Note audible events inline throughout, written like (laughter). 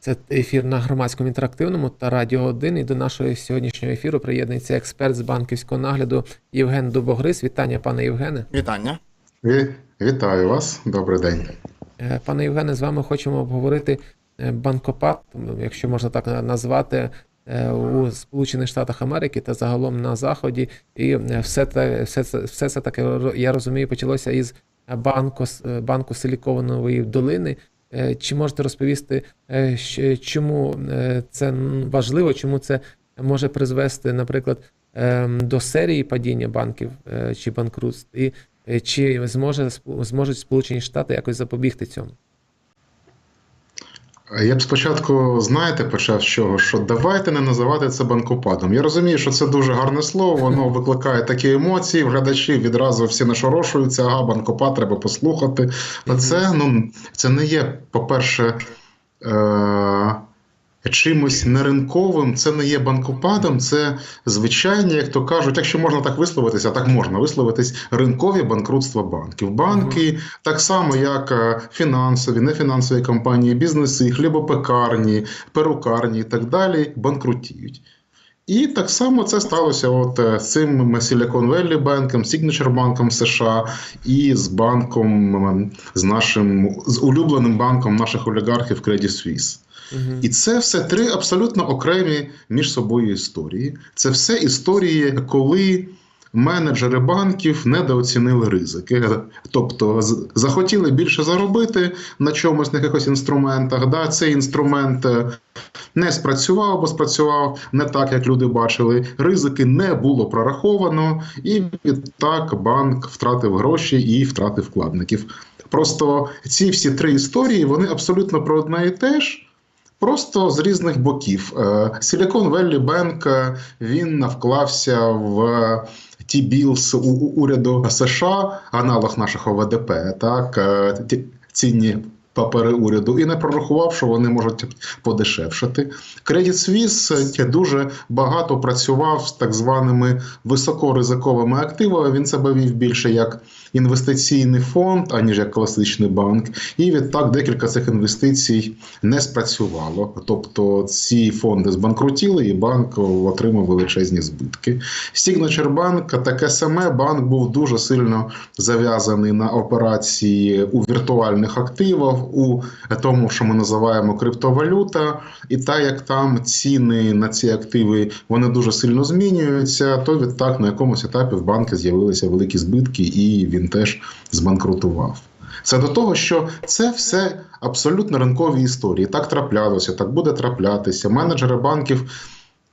Це ефір на громадському інтерактивному та Радіо 1. І до нашого сьогоднішнього ефіру приєднується експерт з банківського нагляду Євген Дубогрис. Вітання, пане Євгене. Вітання. Ві- Вітаю вас, добрий день. Е, Пане Євгене, з вами хочемо обговорити е, банкопад, якщо можна так назвати, е, у Сполучених Штатах Америки та загалом на Заході. І все те, все це, все це таке, я розумію, почалося із банку, с- банку Силіконової долини. Е, Чи можете розповісти, е, чому е, це важливо, чому це може призвести, наприклад, ем, до серії падіння банків чи банкрутств? І чи зможе зможуть Сполучені Штати якось запобігти цьому? Я б спочатку, знаєте, почав з чого, що давайте не називати це банкопадом. Я розумію, що це дуже гарне слово, воно (laughs) викликає такі емоції, Глядачі відразу всі нашорошуються, ага, банкопад треба послухати. Але це, ну, це не є, по-перше, е- чимось неринковим, це не є банкопадом, це звичайні, як то кажуть, якщо можна так висловитися, так можна висловитись, ринкові банкрутства банків. Банки, так само як е, фінансові, нефінансові компанії, бізнеси, хлібопекарні, перукарні і так далі, банкрутіють. І так само це сталося от е, з цим Silicon Valley Bank, Signature банком США і з банком, з нашим з улюбленим банком наших олігархів Credit Suisse. І це все три абсолютно окремі між собою історії. Це все історії, коли менеджери банків недооцінили ризики. Тобто захотіли більше заробити на чомусь, на якихось інструментах. Да? Цей інструмент е, не спрацював, або спрацював не так, як люди бачили. Ризики не було прораховано, і відтак банк втратив гроші і втратив вкладників. Просто ці всі три історії вони абсолютно про одне і те ж. Просто з різних боків. Е, Silicon Valley Bank е, він навклався в T-bills у у- уряду США, аналог нашого ВДП, так, е, ті- цінні папери уряду, і не прорахував, що вони можуть подешевшати. Suisse е, дуже багато працював з так званими високоризиковими активами. Він себе вів більше як інвестиційний фонд, аніж як класичний банк. І відтак декілька цих інвестицій не спрацювало. Тобто ці фонди збанкрутіли, і банк отримав величезні збитки. Signature Bank, таке саме банк був дуже сильно зав'язаний на операції у віртуальних активах, у тому, що ми називаємо криптовалюта. І так як там ціни на ці активи вони дуже сильно змінюються, то відтак на якомусь етапі в банку з'явилися великі збитки, і він теж збанкрутував. Це до того, що це все абсолютно ринкові історії. Так траплялося, так буде траплятися. Менеджери банків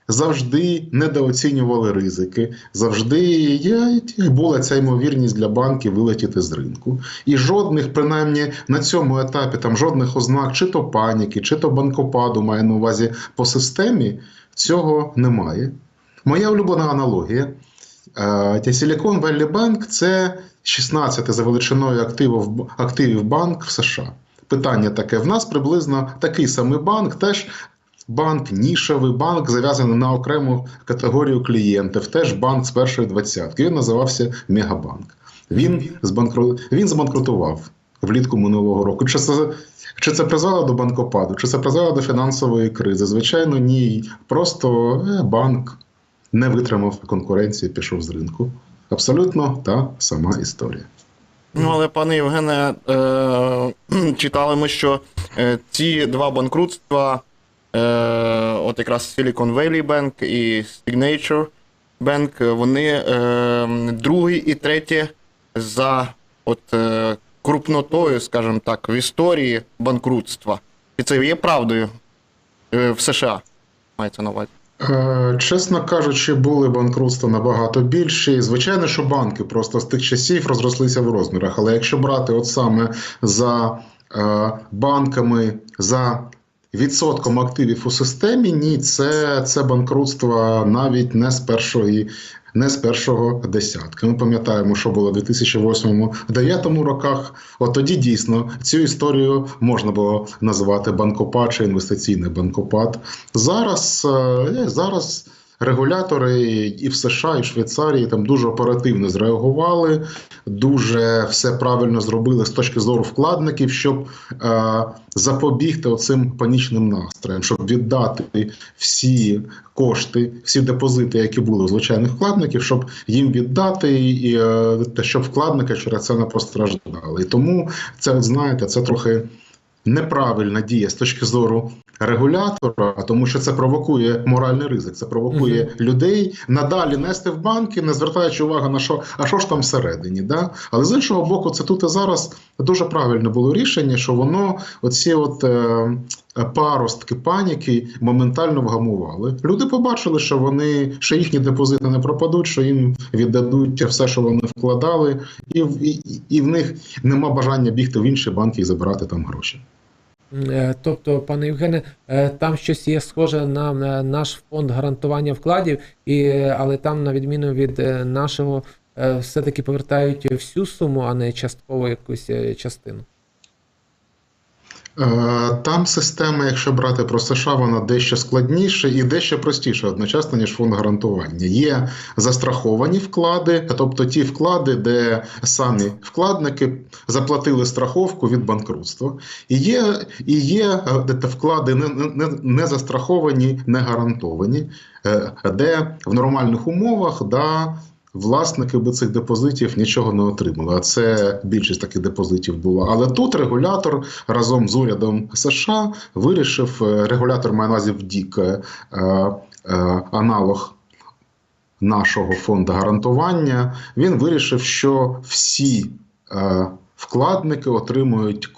завжди недооцінювали ризики, завжди є, була ця ймовірність для банків вилетіти з ринку. І жодних, принаймні на цьому етапі, там жодних ознак, чи то паніки, чи то банкопаду, маю на увазі по системі, цього немає. Моя улюблена аналогія. Е, Silicon Valley Bank – це 16 за величиною активів, активів банк в США. Питання таке: в нас приблизно такий самий банк, теж банк, нішевий банк, зав'язаний на окрему категорію клієнтів, теж банк з першої двадцятки. Він називався Мегабанк. Він, збанкру... Він збанкрутував влітку минулого року. Чи це, чи це призвело до банкопаду, чи це призвело до фінансової кризи? Звичайно, ні. Просто е, банк не витримав конкуренції, пішов з ринку. Абсолютно та сама історія. Ну, але, пане Євгене, е, читали ми, що е, ці два банкрутства, от якраз Silicon Valley Bank і Signature Bank, вони е, другі і треті за от, е, крупнотою, скажімо так, в історії банкрутства. І це є правдою е, в США, мається на увазі. Е, Чесно кажучи, були банкрутства набагато більші. Звичайно, що банки просто з тих часів розрослися в розмірах. Але якщо брати от саме за е, банками, за відсотком активів у системі, ні, це, це банкрутство навіть не з першої. Не з першого десятка. Ми пам'ятаємо, що було в 2008-2009 роках. От тоді дійсно цю історію можна було назвати банкопад чи інвестиційний банкопад. Зараз, е, зараз регулятори і в США, і в Швейцарії там дуже оперативно зреагували, дуже все правильно зробили з точки зору вкладників, щоб е, запобігти оцим панічним настроям, щоб віддати всі кошти, всі депозити, які були у звичайних вкладників, щоб їм віддати, і е, щоб вкладники через це не постраждали. І тому це, знаєте, це трохи неправильна дія з точки зору регулятора, тому що це провокує моральний ризик, це провокує Мгм. людей надалі нести в банки, не звертаючи увагу на що, а що ж там всередині. Да? Але з іншого боку, це тут і зараз дуже правильне було рішення, що воно оці от е, паростки паніки моментально вгамували. Люди побачили, що вони що їхні депозити не пропадуть, що їм віддадуть все, що вони вкладали, і, і, і в них нема бажання бігти в інші банки і забирати там гроші. Е, Тобто, пане Євгене, е, там щось є схоже на на наш фонд гарантування вкладів, і, але там, на відміну від е, нашого, все-таки повертають всю суму, а не частково якусь частину. Е, Там система, якщо брати про США, вона дещо складніша і дещо простіша одночасно, ніж фонд гарантування. Є застраховані вклади, тобто ті вклади, де самі вкладники заплатили страховку від банкрутства. І є, і є вклади не, не, не застраховані, не гарантовані, е, де в нормальних умовах да, власники би цих депозитів нічого не отримали. А це більшість таких депозитів була. Але тут регулятор разом з урядом США вирішив, е, регулятор має на ДІК, е, е, аналог нашого фонду гарантування. Він вирішив, що всі вкладники отримують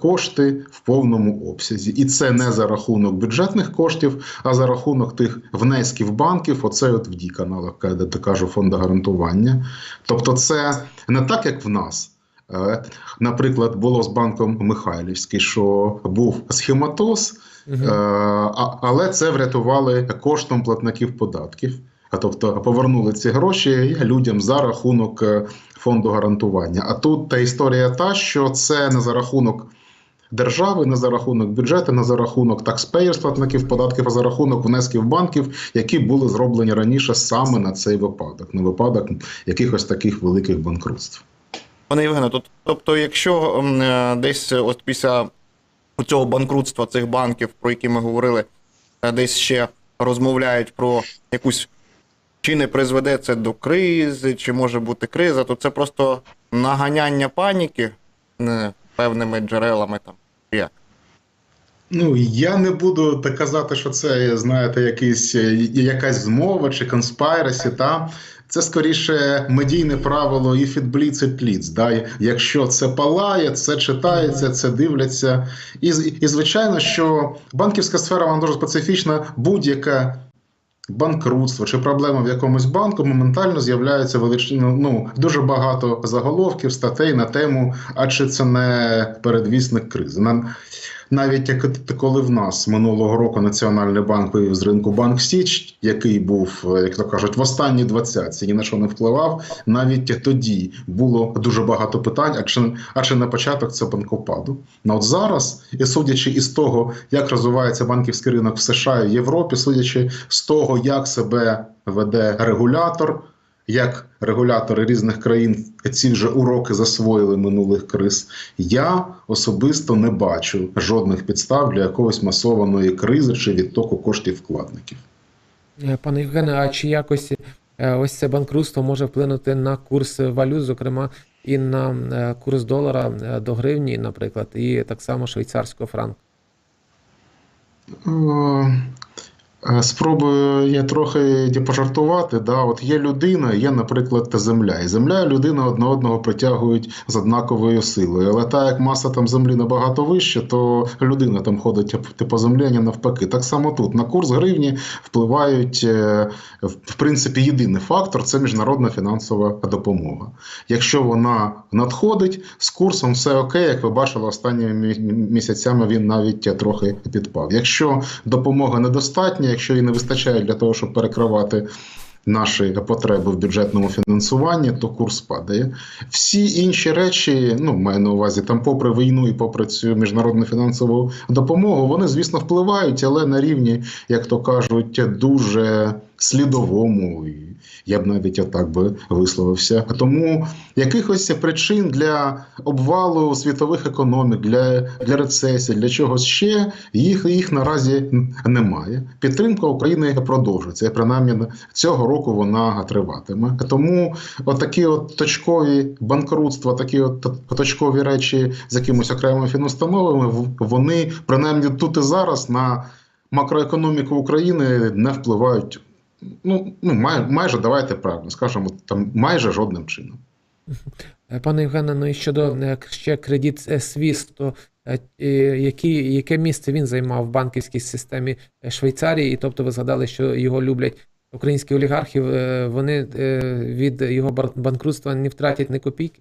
кошти в повному обсязі. І це не за рахунок бюджетних коштів, а за рахунок тих внесків банків. Оце от ВДІК аналог, е, де ти кажу, фонду гарантування. Тобто, це не так, як в нас. Е, Наприклад, було з банком Михайлівський, що був схематоз. Е, але це врятували коштом платників податків. Тобто повернули ці гроші людям за рахунок е, фонду гарантування. А тут та історія та, що це не за рахунок держави, не за рахунок бюджету, не за рахунок taxpayers, платників податків, а за рахунок внесків банків, які були зроблені раніше саме на цей випадок, на випадок якихось таких великих банкрутств. Пане Євгене, то- тобто, якщо е, десь е, от після цього банкрутства цих банків, про які ми говорили, десь ще розмовляють про якусь чи не призведе це до кризи, чи може бути криза, то це просто наганяння паніки е, певними джерелами там. Як? Ну, я не буду так казати, що це, знаєте, якийсь, е, якась змова чи конспайрасі, та це скоріше медійне правило і фітбліц, і пліц. Да? Якщо це палає, це читається, це дивляться. І, і звичайно, що банківська сфера вона дуже специфічна, будь-яка. Банкрутство чи проблема в якомусь банку моментально з'являється величину. Ну дуже багато заголовків, статей на тему, а чи це не передвісник кризи. Навіть як коли в нас минулого року Національний банк вивів з ринку Банк Січ, який був, е, як то кажуть, в останній двадцятці, ні на що не впливав. Навіть тоді було дуже багато питань. А чи, а чи не початок це банкопаду? Ну от зараз, і судячи із того, як розвивається банківський ринок в США і Європі, судячи з того, як себе веде регулятор. Як регулятори різних країн ці вже уроки засвоїли минулих криз, я особисто не бачу жодних підстав для якогось масованої кризи чи відтоку коштів вкладників. Е, Пане Євгене, а чи якось е, ось це банкрутство може вплинути на курс валют, зокрема і на е, курс долара до гривні, наприклад, і так само швейцарського франку? Е, е, Спробую я трохи пожартувати. Да? От є людина, є, наприклад, та земля. І земля і людина одне одного притягують з однаковою силою. Але так як маса там землі набагато вища, то людина там ходить типу, землі, а навпаки. Так само тут на курс гривні впливають е, в принципі єдиний фактор це міжнародна фінансова допомога. Якщо вона надходить з курсом, все окей, як ви бачили, останніми місяцями він навіть трохи підпав. Якщо допомога недостатня, якщо і не вистачає для того, щоб перекривати. Наші потреби в бюджетному фінансуванні, то курс падає. Всі інші речі, ну маю на увазі, там, попри війну і попри цю міжнародну фінансову допомогу, вони, звісно, впливають, але на рівні, як то кажуть, дуже слідовому, і я б навіть отак би висловився. Тому якихось причин для обвалу світових економік, для, для рецесії, для чогось ще їх, їх наразі немає. Підтримка України продовжується. Принаймні цього року вона триватиме. Тому отакі от точкові банкрутства, такі от точкові речі з якимось окремими фінустановами, вони принаймні тут і зараз на макроекономіку України не впливають. Ну, ну май, майже давайте правильно скажемо, там майже жодним чином. Е, Пане Євгене, ну і щодо е, ще кредит Свіс, то е, які, яке місце він займав в банківській системі Швейцарії? І тобто ви згадали, що його люблять українські олігархи, вони від його банкрутства не втратять ні копійки?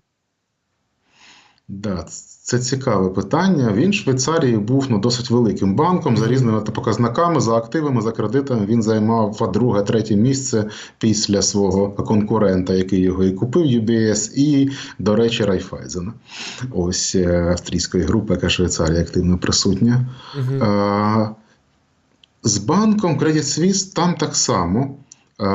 Да, це цікаве питання. Він в Швейцарії був ну, досить великим банком за різними показниками, за активами, за кредитами. Він займав друге, третє місце після свого конкурента, який його і купив, UBS, і, до речі, Райфайзена. Ось е, австрійської групи, яка в Швейцарії активно присутня. Угу. Е, З банком Credit Suisse там так само. Е,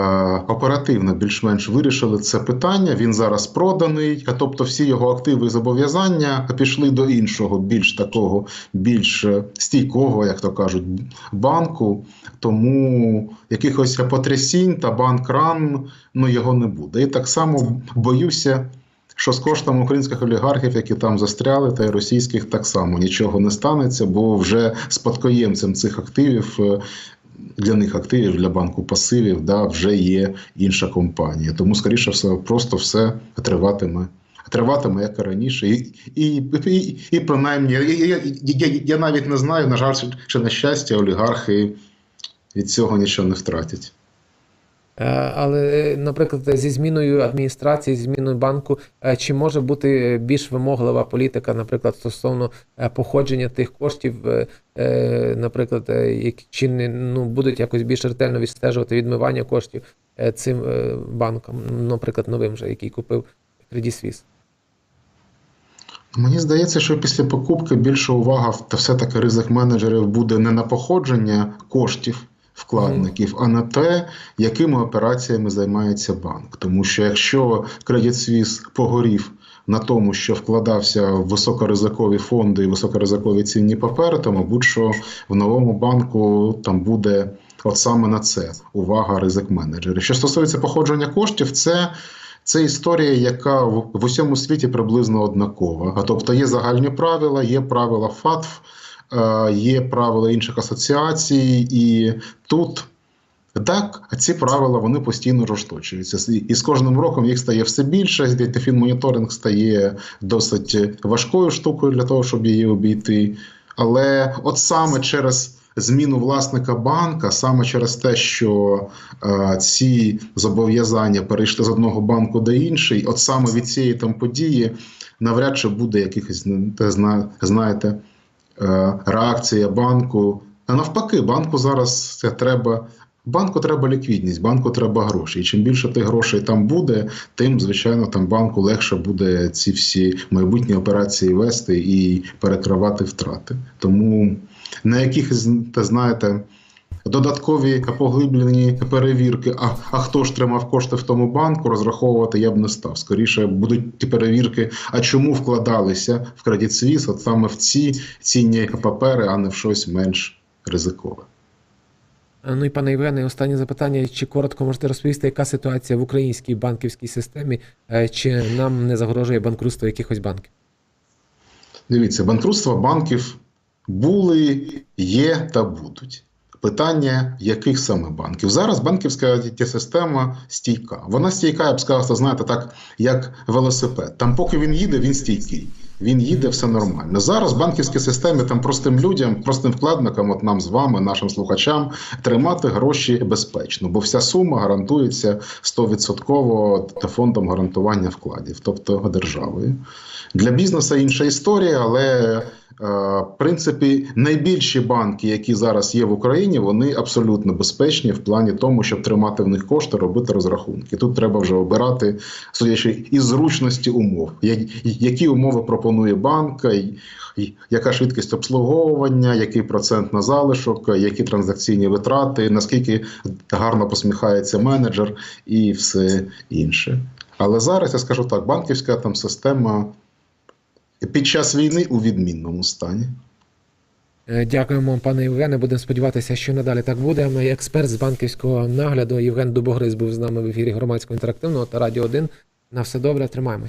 Оперативно більш-менш вирішили це питання. Він зараз проданий, а тобто всі його активи і зобов'язання пішли до іншого, більш такого, більш е, стійкого, як то кажуть, банку. Тому якихось потрясінь та банк-ран ну, його не буде. І так само боюся, що з коштом українських олігархів, які там застряли, та й російських так само нічого не станеться, бо вже спадкоємцем цих активів. Для них активів, для банку пасивів, да, вже є інша компанія. Тому, скоріше все, просто все триватиме. Триватиме як і раніше, і, і, і, і принаймні, я, я, я, я навіть не знаю, на жаль, чи на щастя, олігархи від цього нічого не втратять. Е, Але, е, наприклад, зі зміною адміністрації, зі зміною банку, е, чи може бути більш вимоглива політика, наприклад, стосовно походження тих коштів, наприклад, чи ну, будуть якось більш ретельно відстежувати відмивання коштів цим банкам, наприклад, новим же, який купив Credit Suisse? Мені здається, що після покупки більша увага та все-таки ризик менеджерів буде не на походження коштів вкладників, а на те, якими операціями займається банк. Тому що якщо Credit Suisse погорів на тому, що вкладався в високоризикові фонди і високоризикові цінні папери, то мабуть, що в новому банку там буде от саме на це увага ризик менеджерів. Що стосується походження коштів, це. Це історія, яка в, в усьому світі приблизно однакова. А тобто є загальні правила, є правила ФАТФ, є правила інших асоціацій, і тут так, ці правила вони постійно розточуються. І- з кожним роком їх стає все більше. і Фінмоніторинг стає досить важкою штукою для того, щоб її обійти. Але от саме через зміну власника банка, саме через те, що е, ці зобов'язання перейшли з одного банку до інший, от саме від цієї там події навряд чи буде якихось знаєте, е, реакція банку. А навпаки, банку зараз це треба. Банку треба ліквідність, банку треба гроші. І чим більше тих грошей там буде, тим, звичайно, там банку легше буде ці всі майбутні операції вести і перекривати втрати. Тому на та знаєте, додаткові поглиблені перевірки, а, а хто ж тримав кошти в тому банку, розраховувати я б не став. Скоріше будуть ті перевірки, а чому вкладалися в Credit Suisse от саме в ці цінні папери, а не в щось менш ризикове. Ну і пане Євгене, останнє запитання: чи коротко можете розповісти, яка ситуація в українській банківській системі, е, чи нам не загрожує банкрутство якихось банків? Дивіться, банкрутства банків були, є та будуть. Питання, яких саме банків? Зараз банківська система стійка. Вона стійка, я б сказав, знаєте, так, як велосипед. Там, поки він їде, він стійкий. Він їде, все нормально. Зараз в банківській там простим людям, простим вкладникам, от нам з вами, нашим слухачам, тримати гроші безпечно, бо вся сума гарантується 100% фондом гарантування вкладів, тобто державою. Для бізнесу інша історія, але в принципі, найбільші банки, які зараз є в Україні, вони абсолютно безпечні в плані тому, щоб тримати в них кошти, робити розрахунки. Тут треба вже обирати, судячи із зручності умов. Які умови пропонує банк, яка швидкість обслуговування, який процент на залишок, які транзакційні витрати, наскільки гарно посміхається менеджер і все інше. Але зараз я скажу так: банківська там система під час війни у відмінному стані. Е, Дякуємо, пане Євгене. Будемо сподіватися, що надалі так буде. Ми експерт з банківського нагляду Євген Дубогриз був з нами в ефірі громадського інтерактивного та радіо 1. На все добре, тримаємось.